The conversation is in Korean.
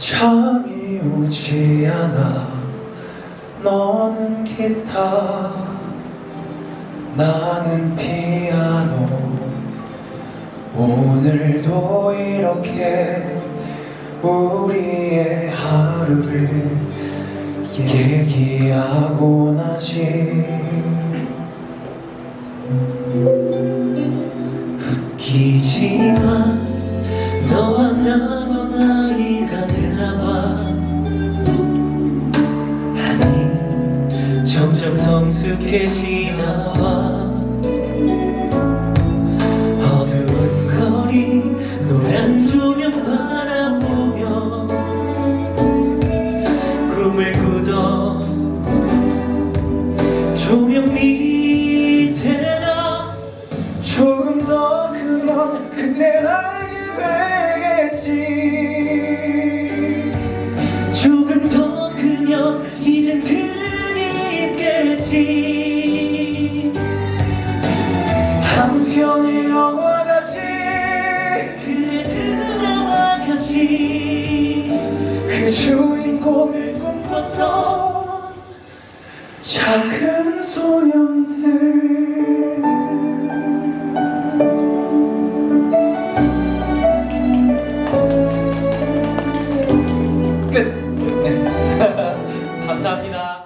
잠이 오지 않아. 너는 기타. 나는 피아노. 오늘도 이렇게 우리의 하루를 얘기하고 나지. 웃기지만 점점 성숙해지나 봐. 어두운 거리 노란 조명 바라보며 꿈을 꾸던 조명 밑에 나. 조금 더 크면 그때 알게 같이 한 편의 영화 같이 그의 드라마 같이 그 주인공을 꿈꿨던 작은 소년들 끝! 네. 감사합니다.